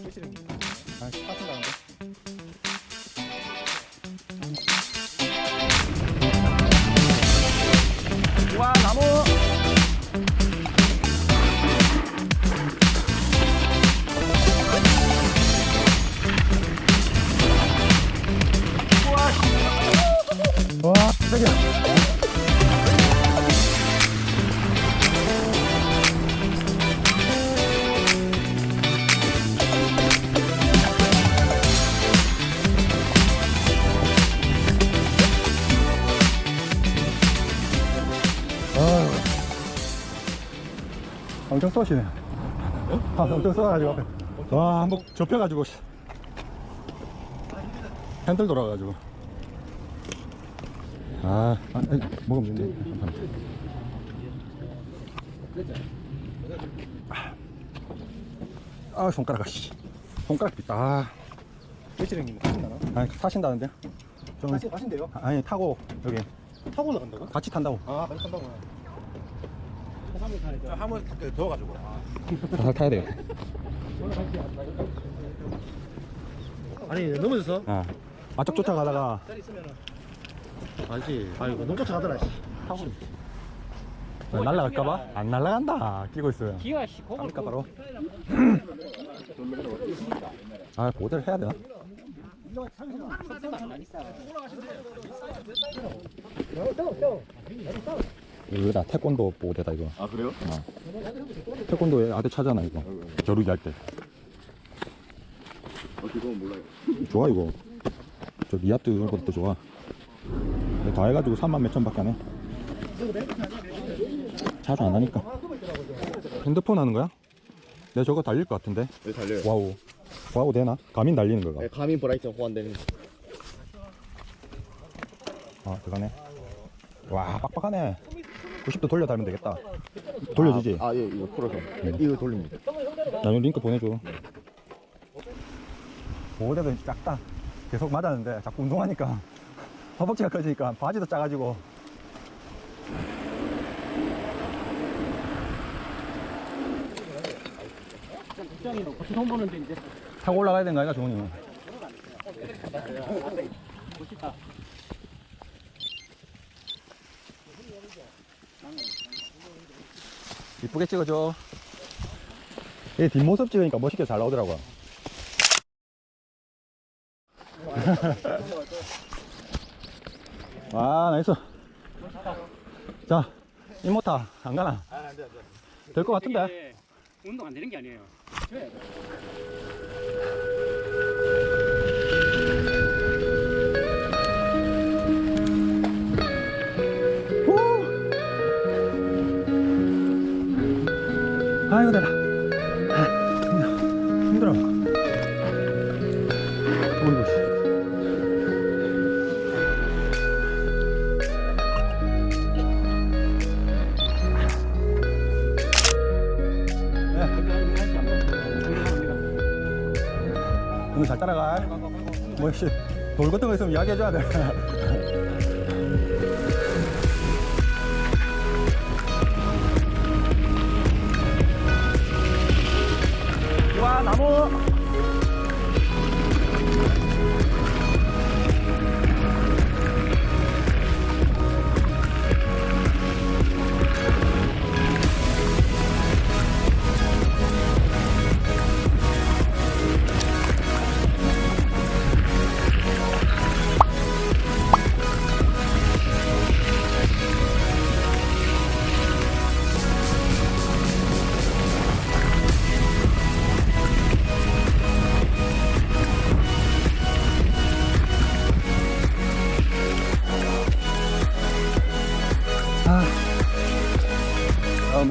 아, 타신다는데? 와, 나무! 엄청 쏘시네. 아, 엄청 쏘가지고 앞에. 와, 한번 접혀가지고. 씨. 핸들 돌아가가지고. 아, 아 먹으면 되는데. 아, 손가락, 씨. 손가락 빗다. 아, 배치랭님 타신다나? 아니, 타신다는데? 좀, 타시, 타신대요? 아니, 타고, 여기, 타고 올라간다고? 같이 탄다고. 아 많이 탄다고 한번 더워가지고 잘 타야 돼요. 아니 넘어졌어? 아, 앞쪽 쫓아 가다가, 자리 있으면은 알지. 아이고 너무 쫓아가더라 씨 타고. 날라갈까봐? 안 날라간다. 끼고 있어요. 기가 씨 그걸 갑니까, 바로? 아, 보대를 해야 되나? 이거다 태권도 보대다 이거. 아 그래요? 태권도에 아대 차잖아 이거. 겨루기 할 때. 어 그건 몰라요 좋아 이거. 저 리압도 이런 것도 좋아. 다 해가지고 3만 몇천 밖에 안 해. 자주 안 하니까. 핸드폰 하는 거야? 내 저거 달릴 것 같은데. 네 달려요 와우. 와우 되나? 가민 달리는 거가. 네, 가민 브라이트 호환되는 아, 그거네. 와, 빡빡하네. 90도 돌려 달면 되겠다. 돌려주지? 아예 이거 풀어서 네, 이거 돌립니다 나중에 링크 보내줘. 보호대도 작다. 계속 맞았는데 자꾸 운동하니까 허벅지가 커지니까 바지도 작아지고. 국장이 너 고추 보는데 이제 타고 올라가야 되는 거 아이가 종훈이? 멋있다. 이쁘게 찍어줘. 얘 뒷모습 찍으니까 멋있게 잘 나오더라고. 와, 나이스. 자, 이모타, 안 가나? 될 것 같은데? 운동 안 되는 게 아니에요. 아이고. 아, 힘들어. 어이구, 씨. 네, 잘 따라가. 뭐, 씨, 돌 같은 거 있으면 이야기해줘야 돼. 와, 나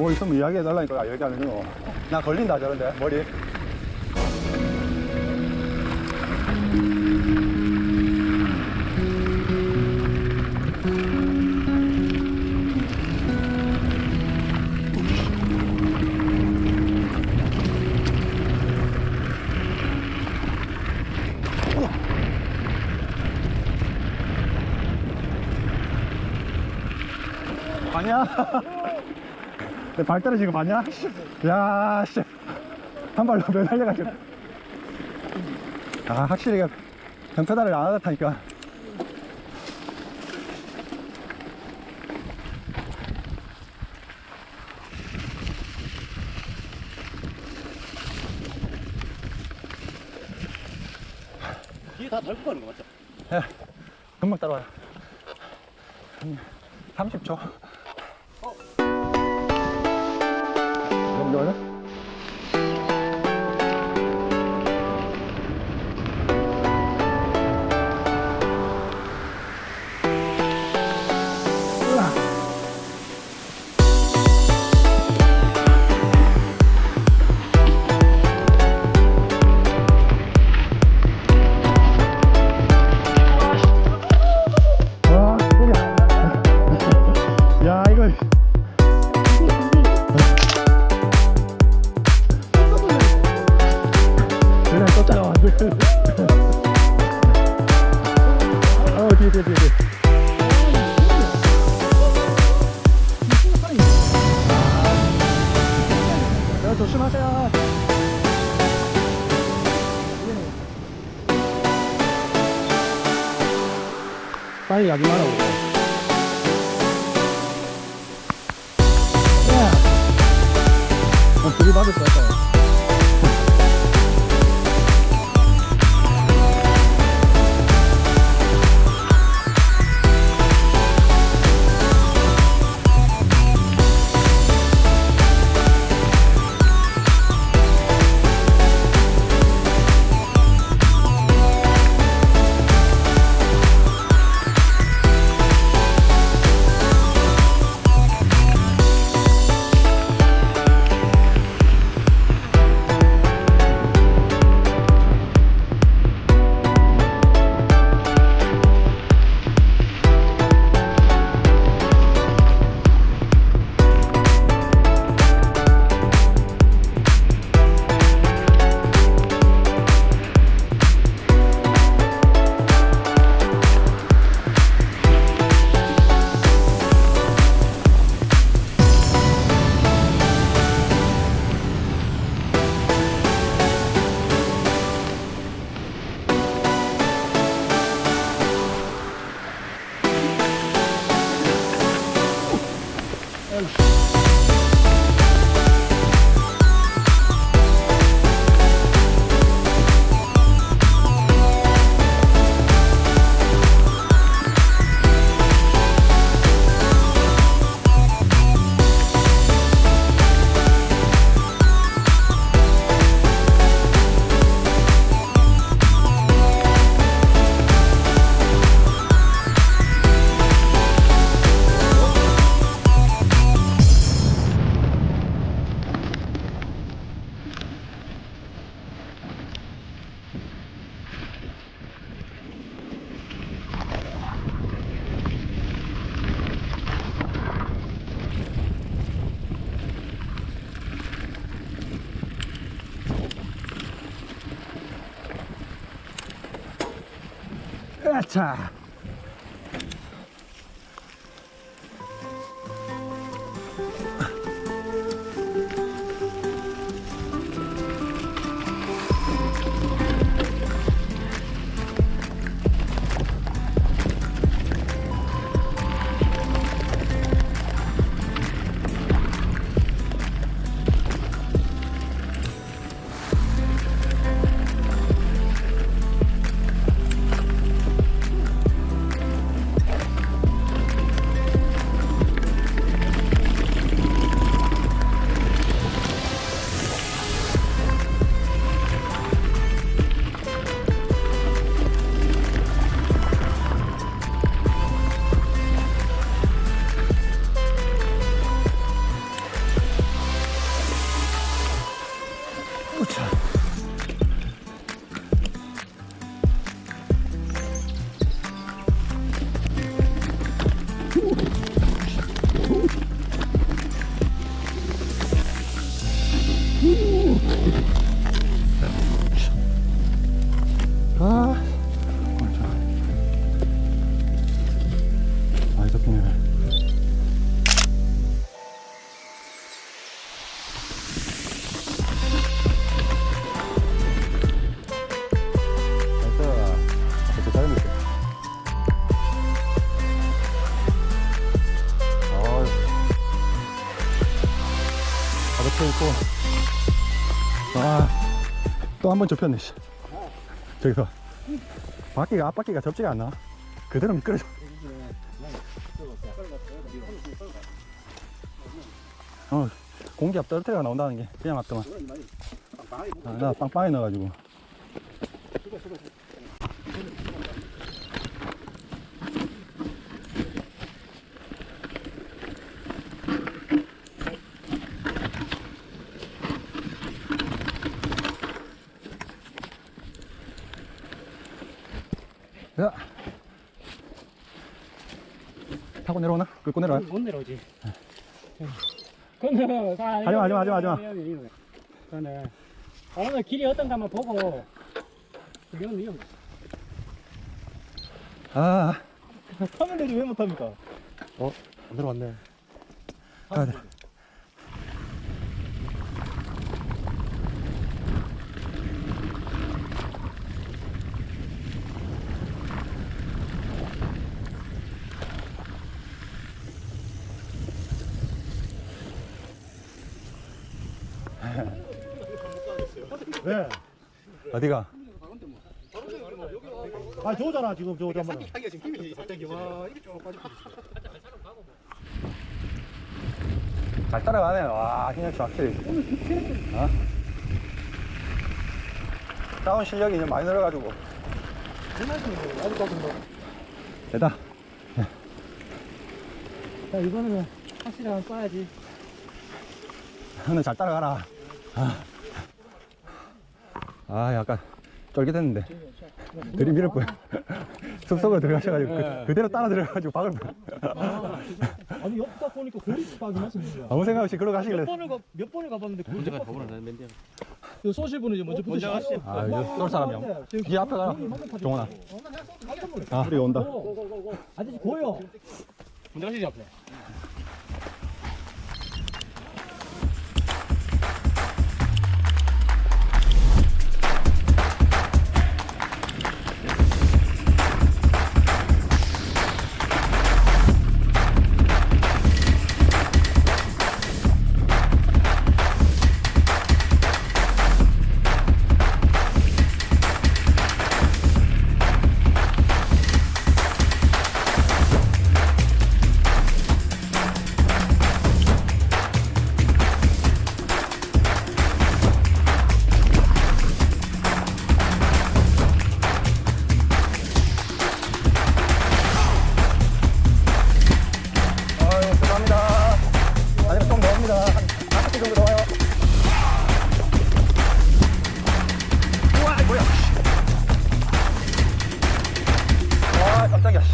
뭐 있으면 이야기해 달라니까 얘기 안 해줘. 나 걸린다, 저런데, 머리. 아니야. 내발 떨어진 거 봤냐? 야, 씨. 한 발로 매달려가지고. 아, 확실히 변페달을 안 하다 타니까. 뒤에 다 달고 가는 거 맞죠? 예, 금방 따라와요. 한 30초. 잠 어, 둘이 맞 있고. 아또 한 번 접혔네 씨. 저기서. 바퀴가 앞바퀴가 접지가 않나 그대로 미끄러져 어, 공기압 떨어뜨려 나온다는 게 그냥 맞더만. 아, 나 빵빵해 넣어가지고. 야. 타고 내려오나? 끌고 내려와. 못 내려오지. 근데 가. 하지 마, 하지 마, 하지 마, 하지 마. 근데 오늘 길이 어떤가 한번 보고. 이건 위험. 아, 타면 되지 왜 못합니까? 어? 안 들어왔네. 가야 돼. 왜? 어디가? 아 저거잖아 지금 저거 잠깐만. 잘 따라가네. 와, 힘이 확실히. 어? 다운 실력이 이제 많이 늘어가지고. 됐다. 자 이번에는 확실히 쏴야지. 너는 잘 따라가라. 아, 아 약간 쫄깃했는데. 들이 밀을 뻔. 숲속으로 들어가셔가지고 그, 그대로 따라 들어가가지고 박을 뻔. 아니 옆다 보니까 고리 박이 맞습니다. 아무 생각 없이 걸어 가시길래. 몇 번을 가, 몇 번을 가봤는데 고리 먼저 가. 박. 저번에 나는 맨디야. 그 쏘실 분은 이제 먼저 먼저 가시죠. 아, 이거 쏠 사람이야. 이 앞에 가라. 종원아. 아, 우리 온다. 아저씨 보여. 먼저 가시지 앞에. 씨.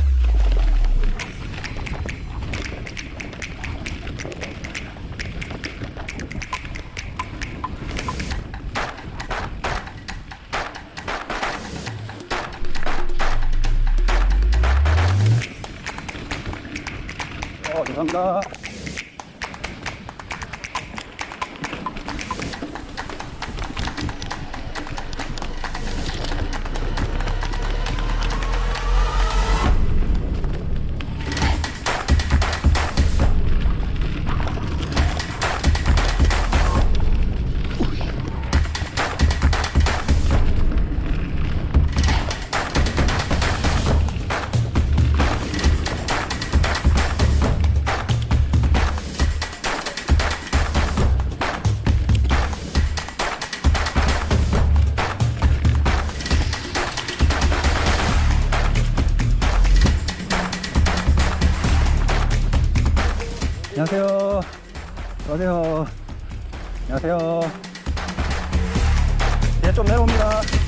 어, 죄송합니다. 안녕하세요. 안녕하세요. 안녕하세요. 예, 좀 내려옵니다.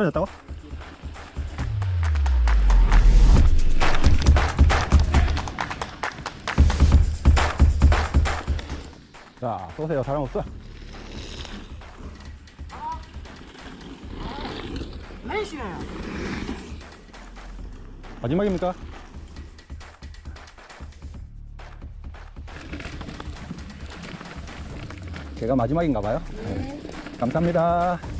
떨어졌다고? 자, 쏘세요. 사람 없어. 마지막입니까? 제가 마지막인가봐요. 네. 감사합니다.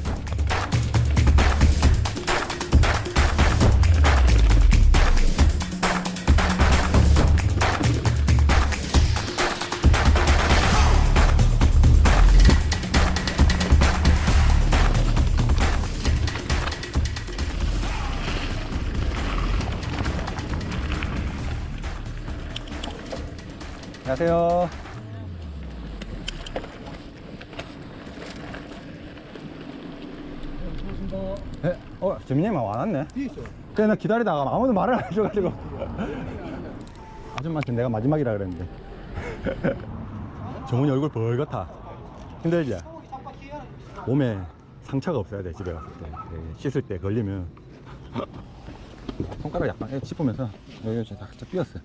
안녕하세요. 네, 어, 재민님만 와놨네. 그래, 나 기다리다가 아무도 말을 안 해줘가지고. 아줌마한테 내가 마지막이라 그랬는데. 정훈이 얼굴 벌겋다. 힘들지? 몸에 상처가 없어야 돼, 집에 갔을 때. 예, 씻을 때 걸리면. 손가락 약간 예, 짚으면서 여기 살짝 삐었어.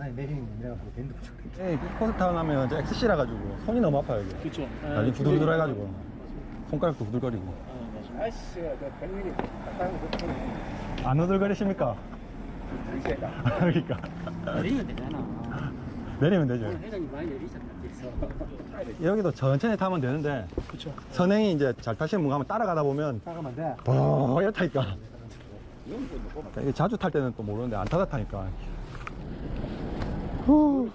아니 내리는 게 내가 그 밴드 붙여 예, 코스타운 하면 이제 XC라 가지고 손이 너무 아파요, 이게. 그쵸. 나중에 부들부들 해가지고. 손가락도 부들거리고. 아이씨가 내 백미리 딱딱한 거 못하네. 안 후들거리십니까? 그러니까. 내리면 되잖아. 내리면 되죠. 오늘 회장님 많이 내리잖아. 그래서. 여기도 천천히 타면 되는데 그쵸. 선행이 이제 잘 타시는 분 가면 따라가다 보면 나가면 돼. 버 타니까 이게 자주 탈 때는 또 모르는데 안 타다 타니까 오!